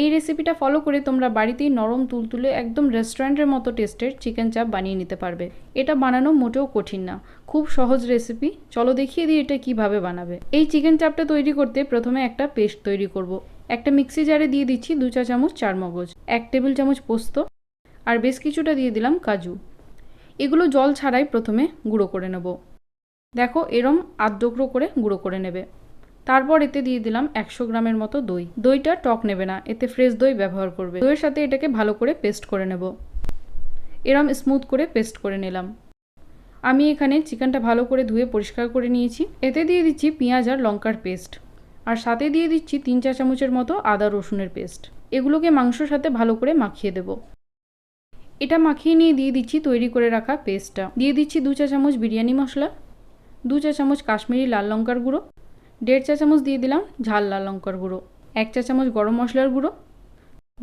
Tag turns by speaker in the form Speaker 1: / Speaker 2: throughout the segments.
Speaker 1: এই রেসিপিটা ফলো করে তোমরা বাড়িতেই নরম তুলতুলে একদম রেস্টুরেন্টের মতো টেস্টের চিকেন চাপ বানিয়ে নিতে পারবে। এটা বানানো মোটেও কঠিন না। খুব সহজ রেসিপি চলো দেখিয়ে দিই এটা কীভাবে বানাবে। এই চিকেন চাপটা তৈরি করতে প্রথমে একটা পেস্ট তৈরি করব। একটা মিক্সি জারে দিয়ে দিচ্ছি দু চা চামচ চার মগজ, এক টেবিল চামচ পোস্ত আর বেশ কিছুটা দিয়ে দিলাম কাজু। এগুলো জল ছাড়াই প্রথমে গুঁড়ো করে নেব। দেখো এরম আধডোকরো করে গুঁড়ো করে নেবে। তারপর এতে দিয়ে দিলাম একশো গ্রামের মতো দই। দইটা টক নেবে না, এতে ফ্রেশ দই ব্যবহার করবে। দইয়ের সাথে এটাকে ভালো করে পেস্ট করে নেব। এরম স্মুথ করে পেস্ট করে নিলাম। আমি এখানে চিকেনটা ভালো করে ধুয়ে পরিষ্কার করে নিয়েছি। এতে দিয়ে দিচ্ছি পেঁয়াজ আর লঙ্কার পেস্ট আর সাথে দিয়ে দিচ্ছি তিন চা চামচের মতো আদা রসুনের পেস্ট এগুলোকে মাংসর সাথে ভালো করে মাখিয়ে দেব। এটা মাখিয়ে নিয়ে দিয়ে দিচ্ছি তৈরি করে রাখা পেস্টটা দিয়ে দিচ্ছি দু চা চামচ বিরিয়ানি মশলা, দু চা চামচ কাশ্মীরি লাল লঙ্কার গুঁড়ো দেড় চা চামচ দিয়ে দিলাম ঝাল লাল লঙ্কার গুঁড়ো, এক চা চামচ গরম মশলার গুঁড়ো,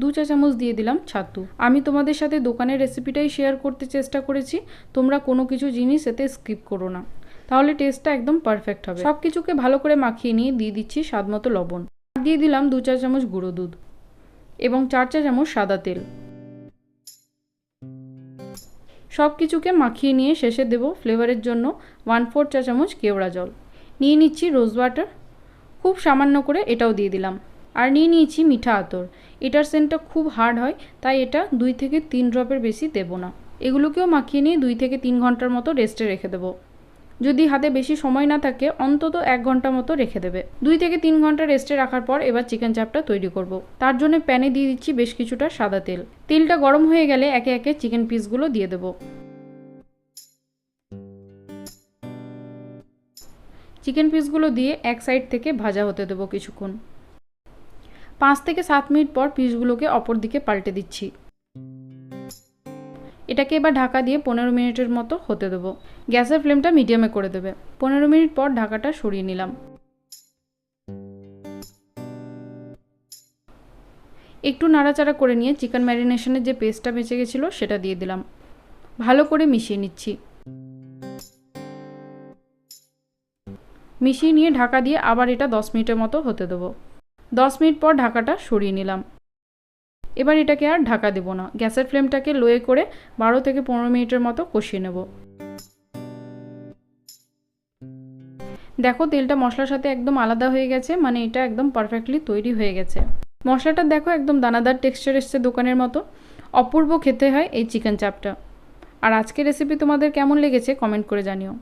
Speaker 1: দু চা চামচ দিয়ে দিলাম ছাতু। আমি তোমাদের সাথে দোকানের রেসিপিটাই শেয়ার করতে চেষ্টা করেছি, তোমরা কোনো কিছু জিনিস এতে স্কিপ করো না। তাহলে টেস্টটা একদম পারফেক্ট হবে। সব কিছুকে ভালো করে মাখিয়ে নিয়ে দিয়ে দিচ্ছি স্বাদ মতো লবণ দিয়ে দিলাম দু চা চামচ গুঁড়ো দুধ এবং চার চা চামচ সাদা তেল। সব কিছুকে মাখিয়ে নিয়ে শেষে দেব ফ্লেভারের জন্য ওয়ান ফোর চা চামচ কেওড়া জল। নিয়ে নিচ্ছি রোজ ওয়াটার। খুব সামান্য করে এটাও দিয়ে দিলাম। আর নিয়ে নিয়েছি মিঠা আতর। এটার সেন্টটা খুব হার্ড হয়, তাই এটা দুই থেকে তিন ড্রপের বেশি দেবো না। এগুলোকেও মাখিয়ে নিয়ে দুই থেকে তিন ঘণ্টার মতো রেস্টে রেখে দেবো। যদি হাতে বেশি সময় না থাকে, অন্তত এক ঘণ্টা মতো রেখে দেবে। দুই থেকে তিন ঘণ্টা রেস্টে রাখার পর এবার চিকেন চাপটা তৈরি করব। তার জন্য প্যানে দিয়ে দিচ্ছি বেশ কিছুটা সাদা তেল। তেলটা গরম হয়ে গেলে একে একে চিকেন পিসগুলো দিয়ে দেবো। চিকেন পিসগুলো দিয়ে এক সাইড থেকে ভাজা হতে দেবো কিছুক্ষণ। পাঁচ থেকে সাত মিনিট পর পিসগুলোকে অপর দিকে পাল্টে দিচ্ছি। এটাকে এবার ঢাকা দিয়ে পনেরো মিনিটের মতো হতে দেবো। গ্যাসের ফ্লেমটা মিডিয়ামে করে দেবে। পনেরো মিনিট পর ঢাকাটা সরিয়ে নিলাম। একটু নাড়াচাড়া করে নিয়ে চিকেন ম্যারিনেশনের যে পেস্টটা বেঁচে গেছিল সেটা দিয়ে দিলাম। ভালো করে মিশিয়ে নিচ্ছি। মিশিয়ে নিয়ে ঢাকা দিয়ে আবার এটা দশ মিনিটের মতো হতে দেবো। দশ মিনিট পর ঢাকাটা সরিয়ে নিলাম। এবার এটাকে আর ঢাকা দেব না। গ্যাসের ফ্লেমটাকে লোয়ে করে বারো থেকে পনেরো মিনিটের মতো কষিয়ে নেব। দেখো, তেলটা মশলার সাথে একদম আলাদা হয়ে গেছে মানে এটা একদম পারফেক্টলি তৈরি হয়ে গেছে। মশলাটা দেখো, একদম দানাদার টেক্সচার এসছে দোকানের মতো। অপূর্ব খেতে হয় এই চিকেন চাপটা। আর আজকের রেসিপি তোমাদের কেমন লেগেছে কমেন্ট করে জানিও।